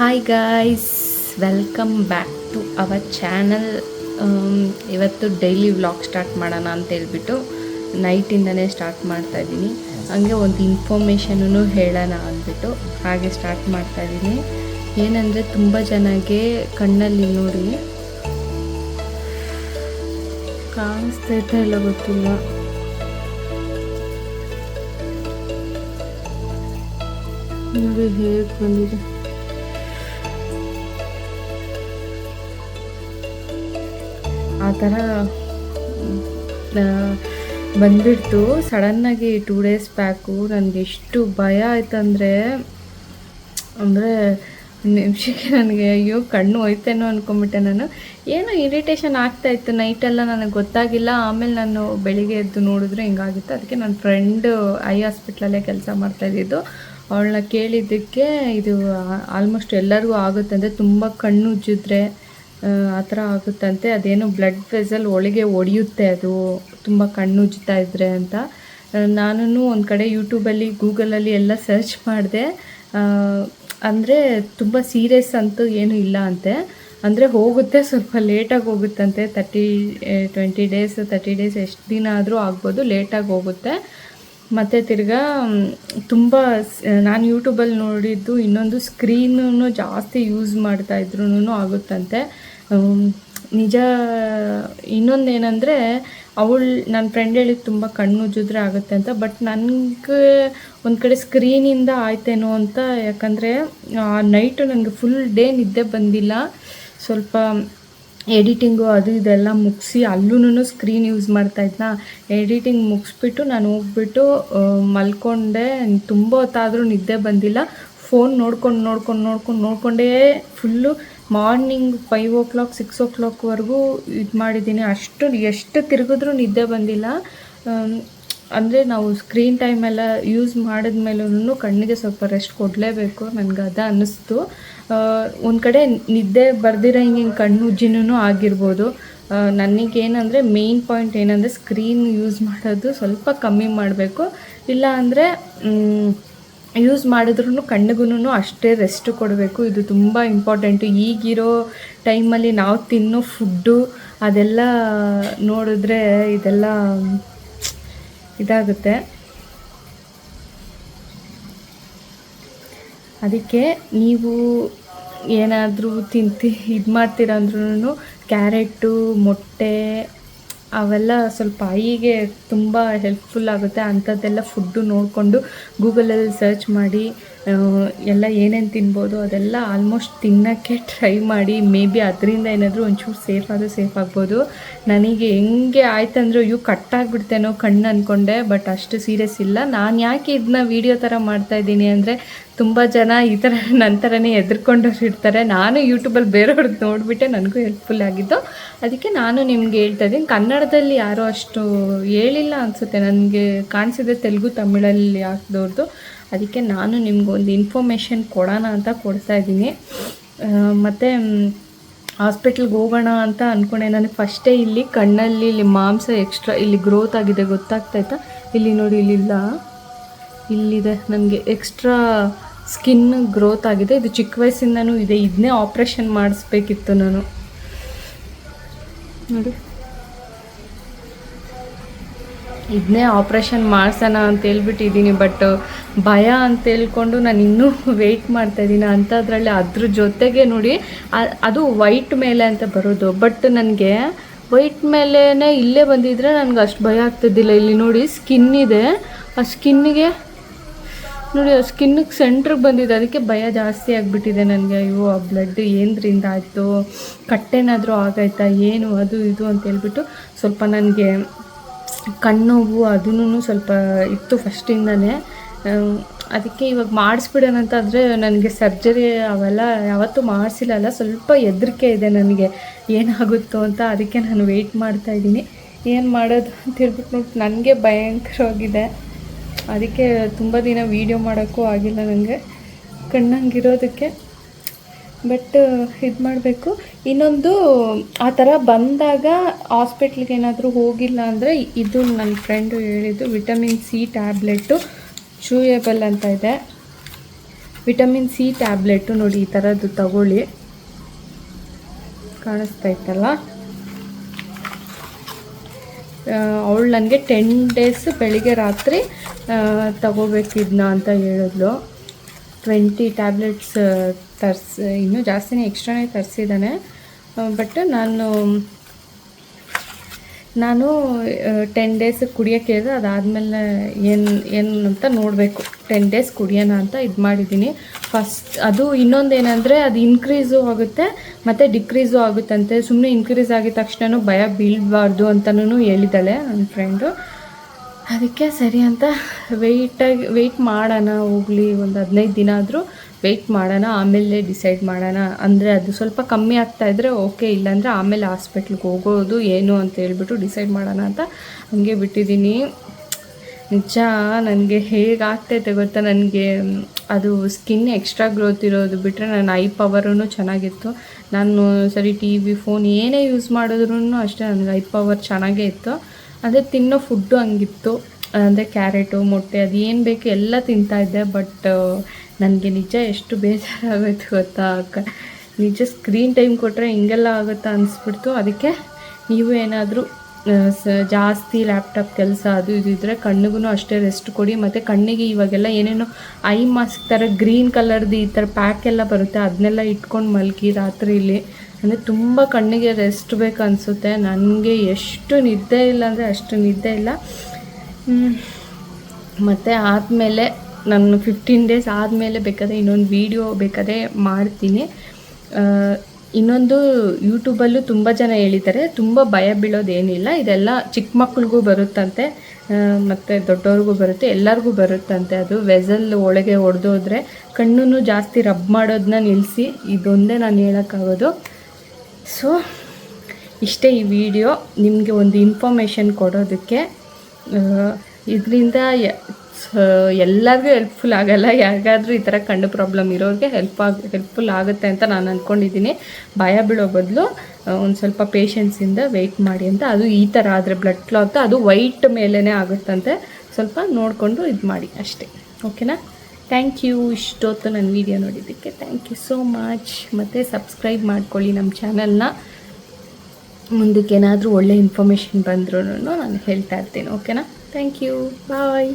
Hi guys welcome back to our channel ಇವತ್ತು daily vlog start ಮಾಡೋಣ ಅಂತ ಹೇಳ್ಬಿಟ್ಟು ನೈಟಿಂದನೇ ಸ್ಟಾರ್ಟ್ ಮಾಡ್ತಾ ಇದ್ದೀನಿ. ಹಂಗೆ ಒಂದು ಇನ್ಫಾರ್ಮೇಷನೂ ಹೇಳೋಣ ಅಂದ್ಬಿಟ್ಟು ಹಾಗೆ ಸ್ಟಾರ್ಟ್ ಮಾಡ್ತಾ ಇದ್ದೀನಿ. ಏನಂದರೆ ತುಂಬ ಜನಗೆ ಕಣ್ಣಲ್ಲಿ ನೋಡಿ ಕಾಣಿಸ್ತೈತೆ ಇಲ್ಲ ಗೊತ್ತಿಲ್ಲ. ನೋಡಿ ಹೇಗೆ ಬಂದಿದೆ. ಥರ ಬಂದ್ಬಿಡ್ತು. ಸಡನ್ನಾಗಿ ಟೂ ಡೇಸ್ ಬ್ಯಾಕು ನನಗೆ ಎಷ್ಟು ಭಯ ಆಯ್ತಂದರೆ, ಅಂದರೆ ನಿಮಿಷಕ್ಕೆ ನನಗೆ ಅಯ್ಯೋ ಕಣ್ಣು ಹೋಯ್ತೇನೋ ಅಂದ್ಕೊಂಬಿಟ್ಟೆ ನಾನು. ಏನೋ ಇರಿಟೇಷನ್ ಆಗ್ತಾಯಿತ್ತು ನೈಟೆಲ್ಲ ನನಗೆ ಗೊತ್ತಾಗಿಲ್ಲ. ಆಮೇಲೆ ನಾನು ಬೆಳಿಗ್ಗೆ ಎದ್ದು ನೋಡಿದ್ರೆ ಹಿಂಗಾಗಿತ್ತು. ಅದಕ್ಕೆ ನನ್ನ ಫ್ರೆಂಡು ಐ ಹಾಸ್ಪಿಟ್ಲಲ್ಲೇ ಕೆಲಸ ಮಾಡ್ತಾಯಿದ್ದಿದ್ದು ಅವಳನ್ನ ಕೇಳಿದ್ದಕ್ಕೆ ಇದು ಆಲ್ಮೋಸ್ಟ್ ಎಲ್ಲರಿಗೂ ಆಗುತ್ತೆ. ಅಂದರೆ ತುಂಬ ಕಣ್ಣು ಉಜ್ಜಿದ್ರೆ ಆ ಥರ ಆಗುತ್ತಂತೆ. ಅದೇನು ಬ್ಲಡ್ ವೆಸಲ್ ಒಳಗೆ ಒಡೆಯುತ್ತೆ ಅದು, ತುಂಬ ಕಣ್ಣು ಇದ್ದರೆ ಅಂತ. ನಾನು ಒಂದು ಕಡೆ ಯೂಟ್ಯೂಬಲ್ಲಿ ಗೂಗಲಲ್ಲಿ ಎಲ್ಲ ಸರ್ಚ್ ಮಾಡಿದೆ. ಅಂದರೆ ತುಂಬ ಸೀರಿಯಸ್ ಅಂತೂ ಏನೂ ಇಲ್ಲ ಅಂತೆ. ಅಂದರೆ ಹೋಗುತ್ತೆ ಸ್ವಲ್ಪ ಲೇಟಾಗಿ ಹೋಗುತ್ತಂತೆ. Thirty twenty days thirty days ಎಷ್ಟು ದಿನ ಆದರೂ ಆಗ್ಬೋದು ಲೇಟಾಗಿ ಹೋಗುತ್ತೆ. ಮತ್ತು ತಿರ್ಗಾ ತುಂಬ ನಾನು ಯೂಟ್ಯೂಬಲ್ಲಿ ನೋಡಿದ್ದು ಇನ್ನೊಂದು ಸ್ಕ್ರೀನೂ ಜಾಸ್ತಿ ಯೂಸ್ ಮಾಡ್ತಾ ಇದ್ರೂ ಆಗುತ್ತಂತೆ. ನಿಜ ಇನ್ನೊಂದು ಏನಂದರೆ ಅವಳು ನನ್ನ ಫ್ರೆಂಡ್ ಹೇಳಿದ್ದು ತುಂಬ ಕಣ್ಣು ಉಜ್ಜಿದ್ರೆ ಆಗುತ್ತೆ ಅಂತ ಬಟ್ ನನಗೆ ಒಂದು ಕಡೆ ಸ್ಕ್ರೀನಿಂದ ಆಯ್ತೇನೋ ಅಂತ, ಯಾಕಂದರೆ ನೈಟು ನನಗೆ ಫುಲ್ ಡೇ ನಿದ್ದೆ ಬಂದಿಲ್ಲ. ಸ್ವಲ್ಪ ಎಡಿಟಿಂಗು ಅದು ಇದೆಲ್ಲ ಮುಗಿಸಿ ಅಲ್ಲೂ ಸ್ಕ್ರೀನ್ ಯೂಸ್ ಮಾಡ್ತಾಯಿದ್ನಾ ಎಡಿಟಿಂಗ್ ಮುಗಿಸ್ಬಿಟ್ಟು ನಾನು ಹೋಗ್ಬಿಟ್ಟು ಮಲ್ಕೊಂಡೆ, ತುಂಬ ಹೊತ್ತಾದರೂ ನಿದ್ದೆ ಬಂದಿಲ್ಲ. ಫೋನ್ ನೋಡ್ಕೊಂಡು ನೋಡ್ಕೊಂಡು ನೋಡ್ಕೊಂಡು, ನೋಡ್ಕೊಂಡೇ full morning five o'clock six ಓ ಕ್ಲಾಕ್ವರೆಗೂ ಇದು ಮಾಡಿದ್ದೀನಿ. ಅಷ್ಟು ಎಷ್ಟು ತಿರುಗಿದ್ರೂ ನಿದ್ದೆ ಬಂದಿಲ್ಲ. ಅಂದರೆ ನಾವು ಸ್ಕ್ರೀನ್ ಟೈಮೆಲ್ಲ ಯೂಸ್ ಮಾಡಿದ್ಮೇಲೂ ಕಣ್ಣಿಗೆ ಸ್ವಲ್ಪ ರೆಸ್ಟ್ ಕೊಡಲೇಬೇಕು ನನಗೆ ಅದು ಅನ್ನಿಸ್ತು. ಒಂದು ಕಡೆ ನಿದ್ದೆ ಬರ್ದಿರೋ ಹಿಂಗೆ ಹಿಂಗೆ ಕಣ್ಣು ಉಜ್ಜಿನೂ ಆಗಿರ್ಬೋದು. ನನಗೇನಂದರೆ ಮೇಯ್ನ್ ಪಾಯಿಂಟ್ ಏನಂದರೆ ಸ್ಕ್ರೀನ್ ಯೂಸ್ ಮಾಡೋದು ಸ್ವಲ್ಪ ಕಮ್ಮಿ ಮಾಡಬೇಕು. ಇಲ್ಲ ಅಂದರೆ ಯೂಸ್ ಮಾಡಿದ್ರೂ ಕಣ್ಣಿಗೂ ಅಷ್ಟೇ ರೆಸ್ಟ್ ಕೊಡಬೇಕು. ಇದು ತುಂಬ ಇಂಪಾರ್ಟೆಂಟು ಈಗಿರೋ ಟೈಮಲ್ಲಿ ನಾವು ತಿನ್ನೋ ಫುಡ್ಡು ಅದೆಲ್ಲ ನೋಡಿದ್ರೆ ಇದೆಲ್ಲ ಇದಾಗುತ್ತೆ. ಅದಕ್ಕೆ ನೀವು ಏನಾದರೂ ತಿಂತಿ ಇದು ಮಾಡ್ತೀರ ಅಂದ್ರೂ ಕ್ಯಾರೆಟು ಮೊಟ್ಟೆ ಅವೆಲ್ಲ ಸ್ವಲ್ಪ ಐಗೆ ತುಂಬ ಹೆಲ್ಪ್ಫುಲ್ ಆಗುತ್ತೆ. ಅಂಥದ್ದೆಲ್ಲ ಫುಡ್ಡು ನೋಡಿಕೊಂಡು ಗೂಗಲಲ್ಲಿ ಸರ್ಚ್ ಮಾಡಿ ಎಲ್ಲ ಏನೇನು ತಿನ್ಬೋದು ಅದೆಲ್ಲ ಆಲ್ಮೋಸ್ಟ್ ತಿನ್ನೋಕ್ಕೆ ಟ್ರೈ ಮಾಡಿ ಮೇ ಬಿ ಅದರಿಂದ ಏನಾದರೂ ಒಂಚೂರು ಸೇಫ್ ಆದರೂ ಸೇಫ್ ಆಗ್ಬೋದು. ನನಗೆ ಹೆಂಗೆ ಆಯ್ತಂದ್ರೆ ಇವು ಕಟ್ಟಾಗ್ಬಿಡ್ತೇನೋ ಕಣ್ಣು ಅಂದ್ಕೊಂಡೆ ಬಟ್ ಅಷ್ಟು ಸೀರಿಯಸ್ ಇಲ್ಲ. ನಾನು ಯಾಕೆ ಇದನ್ನ ವೀಡಿಯೋ ಥರ ಮಾಡ್ತಾಯಿದ್ದೀನಿ ಅಂದರೆ, ತುಂಬ ಜನ ಈ ಥರ ನನ್ನ ಥರನೇ ಎದ್ರುಕೊಂಡವ್ರು ಇರ್ತಾರೆ. ನಾನು ಯೂಟ್ಯೂಬಲ್ಲಿ ಬೇರೆಯವ್ರದ್ದು ನೋಡಿಬಿಟ್ಟೆ, ನನಗೂ ಹೆಲ್ಪ್ಫುಲ್ ಆಗಿದ್ದು ಅದಕ್ಕೆ ನಾನು ನಿಮ್ಗೆ ಹೇಳ್ತಾ ಇದ್ದೀನಿ, ಕನ್ನಡದಲ್ಲಿ ಯಾರೋ ಅಷ್ಟು ಹೇಳಿಲ್ಲ ಅನಿಸುತ್ತೆ. ನನಗೆ ಕಾಣಿಸಿದೆ ತೆಲುಗು, ತಮಿಳಲ್ಲಿ ಹಾಕಿದವ್ರದ್ದು ಅದಕ್ಕೆ ನಾನು ನಿಮ್ಗೊಂದು ಇನ್ಫಾರ್ಮೇಷನ್ ಕೊಡೋಣ ಅಂತ ಕೊಡ್ತಾ ಇದ್ದೀನಿ. ಮತ್ತು ಹಾಸ್ಪಿಟ್ಲ್ಗೆ ಹೋಗೋಣ ಅಂತ ಅಂದ್ಕೊಂಡೆ ನನಗೆ ಫಸ್ಟೇ ಇಲ್ಲಿ ಕಣ್ಣಲ್ಲಿ ಇಲ್ಲಿ ಮಾಂಸ ಎಕ್ಸ್ಟ್ರಾ ಇಲ್ಲಿ ಗ್ರೋತ್ ಆಗಿದೆ ಗೊತ್ತಾಗ್ತಾಯ್ತಾ ಇಲ್ಲಿ ನೋಡಿ, ಇಲ್ಲಿಲ್ಲ. ಇಲ್ಲಿದೆ. ನನಗೆ ಎಕ್ಸ್ಟ್ರಾ ಸ್ಕಿನ್ ಗ್ರೋತ್ ಆಗಿದೆ. ಇದು ಚಿಕ್ಕ ವಯಸ್ಸಿಂದನೂ ಇದೆ. ಇದನ್ನೇ ಆಪ್ರೇಷನ್ ಮಾಡಿಸ್ಬೇಕಿತ್ತು ನಾನು. ನೋಡಿ. ಇದನ್ನೇ ಆಪ್ರೇಷನ್ ಮಾಡ್ಸೋಣ ಅಂತ ಹೇಳ್ಬಿಟ್ಟಿದ್ದೀನಿ, ಬಟ್ ಭಯ ಅಂತ ಹೇಳ್ಕೊಂಡು ನಾನು ಇನ್ನೂ ವೆಯ್ಟ್ ಮಾಡ್ತಾಯಿದ್ದೀನಿ ಅಂಥದ್ರಲ್ಲಿ ಅದ್ರ ಜೊತೆಗೆ ನೋಡಿ ಅದು ವೈಟ್ ಮೇಲೆ ಅಂತ ಬರೋದು. ಬಟ್ ನನಗೆ ವೈಟ್ ಮೇಲೇ ಇಲ್ಲೇ ಬಂದಿದ್ರೆ ನನಗೆ ಅಷ್ಟು ಭಯ ಆಗ್ತಿದ್ದಿಲ್ಲ. ಇಲ್ಲಿ ನೋಡಿ ಸ್ಕಿನ್ ಇದೆ. ಆ ಸ್ಕಿನ್ನಿಗೆ ನೋಡಿ, ಆ ಸ್ಕಿನ್ನಿಗೆ ಸೆಂಟ್ರಿಗೆ ಬಂದಿದೆ. ಅದಕ್ಕೆ ಭಯ ಜಾಸ್ತಿ ಆಗಿಬಿಟ್ಟಿದೆ ನನಗೆ. ಅಯ್ಯೋ, ಆ ಬ್ಲಡ್ ಏನರಿಂದ ಆಯಿತು? ಕಟ್ಟೇನಾದರೂ ಆಗೈತಾ? ಏನು? ಅದು ಇದು ಅಂತ ಹೇಳ್ಬಿಟ್ಟು ಸ್ವಲ್ಪ ನನಗೆ ಕಣ್ಣೋವು ಅದೂ ಸ್ವಲ್ಪ ಇತ್ತು ಫಸ್ಟಿಂದನೇ. ಅದಕ್ಕೆ ಇವಾಗ ಮಾಡಿಸ್ಬಿಡೋಣ ಅಂತ ನನಗೆ ಸರ್ಜರಿ ಅವೆಲ್ಲ ಯಾವತ್ತೂ ಮಾಡಿಸಿಲ್ಲಲ್ಲ ಸ್ವಲ್ಪ ಹೆದರಿಕೆ ಇದೆ ನನಗೆ. ಏನಾಗುತ್ತೋ ಅಂತ ಅದಕ್ಕೆ ನಾನು ವೆಯ್ಟ್ ಮಾಡ್ತಾಯಿದ್ದೀನಿ ಏನು ಮಾಡೋದು ಅಂತ ಹೇಳ್ಬಿಟ್ಟು ನೋಡಿ, ನನಗೆ ಭಯಂಕರವಾಗಿದೆ. ಅದಕ್ಕೆ ತುಂಬ ದಿನ ವೀಡಿಯೋ ಮಾಡೋಕ್ಕೂ ಆಗಿಲ್ಲ ನನಗೆ ಕಣ್ಣಂಗಿರೋದಕ್ಕೆ ಬಟ್ ಇದು ಮಾಡಬೇಕು. ಇನ್ನೊಂದು, ಆ ಥರ ಬಂದಾಗ ಹಾಸ್ಪಿಟ್ಲಿಗೆ ಏನಾದರೂ ಹೋಗಿಲ್ಲ ಅಂದರೆ ಇದು ನನ್ನ ಫ್ರೆಂಡು ಹೇಳಿದ್ದು ವಿಟಮಿನ್ ಸಿ ಟ್ಯಾಬ್ಲೆಟ್ಟು ಚೂಯೇಬಲ್ ಅಂತ ಇದೆ. ವಿಟಮಿನ್ ಸಿ ಟ್ಯಾಬ್ಲೆಟು ನೋಡಿ ಈ ಥರದ್ದು ತಗೊಳ್ಳಿ. ಕಾಣಿಸ್ತಾ ಇತ್ತಲ್ಲ? ಅವಳು ನನಗೆ ಟೆನ್ ಡೇಸ್ ಬೆಳಿಗ್ಗೆ ರಾತ್ರಿ ತಗೋಬೇಕಿದ್ನ ಅಂತ ಹೇಳಿದ್ಲು. ಟ್ವೆಂಟಿ ಟ್ಯಾಬ್ಲೆಟ್ಸ್ ತರ್ಸ್, ಇನ್ನೂ ಜಾಸ್ತಿನೇ ಎಕ್ಸ್ಟ್ರಾನೇ ತರಿಸಿದ್ದಾನೆ. ಬಟ್ ನಾನು ನಾನು ಟೆನ್ ಡೇಸ್ ಕುಡಿಯೋಕ್ಕೆ ಹೇಳಿದ್ರೆ ಅದಾದಮೇಲೆ ಏನು ಏನು ಅಂತ ನೋಡಬೇಕು. ಟೆನ್ ಡೇಸ್ ಕುಡಿಯೋಣ ಅಂತ ಇದು ಮಾಡಿದ್ದೀನಿ. ಫಸ್ಟ್ ಅದು ಇನ್ನೊಂದು ಏನಂದರೆ ಅದು ಇನ್ಕ್ರೀಸು ಆಗುತ್ತೆ, ಮತ್ತು ಡಿಕ್ರೀಸು ಆಗುತ್ತಂತೆ. ಸುಮ್ಮನೆ ಇನ್ಕ್ರೀಸ್ ಆಗಿದ ತಕ್ಷಣ ಭಯ ಬೀಳಬಾರ್ದು ಅಂತಲೂ ಹೇಳಿದ್ದಾಳೆ ನನ್ನ ಫ್ರೆಂಡು ಅದಕ್ಕೆ ಸರಿ ಅಂತ ವೆಯ್ಟಾಗಿ ವೆಯ್ಟ್ ಮಾಡೋಣ, ಹೋಗಲಿ, ಒಂದು ಹದಿನೈದು ದಿನ ಆದರೂ ವೆಯ್ಟ್ ಮಾಡೋಣ, ಆಮೇಲೆ ಡಿಸೈಡ್ ಮಾಡೋಣ. ಅಂದರೆ ಅದು ಸ್ವಲ್ಪ ಕಮ್ಮಿ ಆಗ್ತಾ ಇದ್ದರೆ ಓಕೆ ಇಲ್ಲಾಂದರೆ ಆಮೇಲೆ ಹಾಸ್ಪಿಟ್ಲಿಗೆ ಹೋಗೋದು ಏನು ಅಂತ ಹೇಳ್ಬಿಟ್ಟು ಡಿಸೈಡ್ ಮಾಡೋಣ ಅಂತ ಹಂಗೆ ಬಿಟ್ಟಿದ್ದೀನಿ. ನಿಜ, ನನಗೆ ಹೇಗಾಗ್ತೈತೆ ಗೊತ್ತಾ? ನನಗೆ, ಅದು ಸ್ಕಿನ್ ಎಕ್ಸ್ಟ್ರಾ ಗ್ರೋತ್ ಇರೋದು ಬಿಟ್ಟರೆ ನನ್ನ ಐ ಪವರೂ ಚೆನ್ನಾಗಿತ್ತು. ನಾನು ಸರಿ ಟಿ ವಿ ಫೋನ್ ಏನೇ ಯೂಸ್ ಮಾಡಿದ್ರೂ ಅಷ್ಟೇ, ನನಗೆ ಐ ಪವರ್ ಚೆನ್ನಾಗೇ ಇತ್ತು. ಅದೇ ತಿನ್ನೋ ಫುಡ್ಡು ಹಂಗಿತ್ತು. ಅಂದರೆ ಕ್ಯಾರೆಟು, ಮೊಟ್ಟೆ, ಅದು ಏನು ಬೇಕು ಎಲ್ಲ ತಿಂತಾಯಿದ್ದೆ ಬಟ್ ನನಗೆ ನಿಜ ಎಷ್ಟು ಬೇಜಾರಾಗೋಯ್ತು ಗೊತ್ತಾ ಅಕ್ಕ. ನಿಜ ಸ್ಕ್ರೀನ್ ಟೈಮ್ ಕೊಟ್ಟರೆ ಹಿಂಗೆಲ್ಲ ಆಗುತ್ತಾ ಅನಿಸ್ಬಿಡ್ತು. ಅದಕ್ಕೆ ನೀವು ಏನಾದರೂ ಸ, ಜಾಸ್ತಿ ಲ್ಯಾಪ್ಟಾಪ್ ಕೆಲಸ ಅದು ಇದು ಇದ್ದರೆ ಕಣ್ಣಿಗೂ ಅಷ್ಟೇ ರೆಸ್ಟ್ ಕೊಡಿ. ಮತ್ತು ಕಣ್ಣಿಗೆ ಇವಾಗೆಲ್ಲ ಏನೇನೋ ಐ ಮಾಸ್ಕ್ ಥರ ಗ್ರೀನ್ ಕಲರ್ದು ಈ ಥರ ಪ್ಯಾಕ್ ಎಲ್ಲ ಬರುತ್ತೆ. ಅದನ್ನೆಲ್ಲ ಇಟ್ಕೊಂಡು ಮಲಗಿ ರಾತ್ರಿಲಿ. ಅಂದರೆ ತುಂಬ ಕಣ್ಣಿಗೆ ರೆಸ್ಟ್ ಬೇಕು ಅನಿಸುತ್ತೆ. ನನಗೆ ಎಷ್ಟು ನಿದ್ದೆ ಇಲ್ಲ ಅಂದರೆ ಅಷ್ಟು ನಿದ್ದೆ ಇಲ್ಲ. ಮತ್ತು ಆದಮೇಲೆ ನಾನು ಫಿಫ್ಟೀನ್ ಡೇಸ್ ಆದಮೇಲೆ ಬೇಕಾದರೆ ಇನ್ನೊಂದು ವೀಡಿಯೋ ಬೇಕಾದರೆ ಮಾಡ್ತೀನಿ. ಇನ್ನೊಂದು ಯೂಟ್ಯೂಬಲ್ಲೂ ತುಂಬ ಜನ ಹೇಳಿದ್ದಾರೆ, ತುಂಬ ಭಯ ಬೀಳೋದೇನಿಲ್ಲ, ಇದೆಲ್ಲ ಚಿಕ್ಕ ಮಕ್ಳಿಗೂ ಬರುತ್ತಂತೆ ಮತ್ತು ದೊಡ್ಡವ್ರಿಗೂ ಬರುತ್ತೆ, ಎಲ್ಲರಿಗೂ ಬರುತ್ತಂತೆ, ಅದು ವೆಸಲ್ ಒಳಗೆ ಹೊಡೆದೋದ್ರೆ ಕಣ್ಣು ಜಾಸ್ತಿ ರಬ್ ಮಾಡೋದನ್ನ ನಿಲ್ಲಿಸಿ ಇದೊಂದೇ ನಾನು ಹೇಳೋಕ್ಕಾಗೋದು. ಸೊ ಇಷ್ಟೇ ಈ ವಿಡಿಯೋ ನಿಮಗೆ ಒಂದು ಇನ್ಫಾರ್ಮೇಷನ್ ಕೊಡೋದಕ್ಕೆ ಇದರಿಂದ ಎಲ್ಲರಿಗೂ ಹೆಲ್ಪ್ಫುಲ್ ಆಗಲ್ಲ. ಯಾರಿಗಾದರೂ ಈ ಥರ ಕಣ್ಣು ಪ್ರಾಬ್ಲಮ್ ಇರೋರಿಗೆ ಹೆಲ್ಪ್ ಆಗ ಹೆಲ್ಪ್ಫುಲ್ ಆಗುತ್ತೆ ಅಂತ ನಾನು ಅಂದ್ಕೊಂಡಿದ್ದೀನಿ ಭಯ ಬೀಳೋ ಬದಲು ಒಂದು ಸ್ವಲ್ಪ ಪೇಷನ್ಸಿಂದ ವೆಯ್ಟ್ ಮಾಡಿ ಅಂತ. ಅದು ಈ ಥರ ಆದರೆ ಬ್ಲಡ್ ಕ್ಲಾತ್ ಅದು ವೈಟ್ ಮೇಲೇ ಆಗುತ್ತಂತೆ. ಸ್ವಲ್ಪ ನೋಡಿಕೊಂಡು ಇದು ಮಾಡಿ ಅಷ್ಟೇ. ಓಕೆನಾ ಥ್ಯಾಂಕ್ ಯು ಇಷ್ಟೊತ್ತು ನನ್ನ ವೀಡಿಯೋ ನೋಡಿದ್ದಕ್ಕೆ ಥ್ಯಾಂಕ್ ಯು ಸೋ ಮಚ್ ಮತ್ತು ಸಬ್ಸ್ಕ್ರೈಬ್ ಮಾಡ್ಕೊಳ್ಳಿ ನಮ್ಮ ಚಾನಲ್ನ ಮುಂದಕ್ಕೆ ಏನಾದರೂ ಒಳ್ಳೆ ಇನ್ಫಾರ್ಮೇಷನ್ ಬಂದ್ರೂ ನಾನು ಹೇಳ್ತಾ ಇರ್ತೀನಿ. ಓಕೆನಾ ಥ್ಯಾಂಕ್ ಯು ಬಾಯ್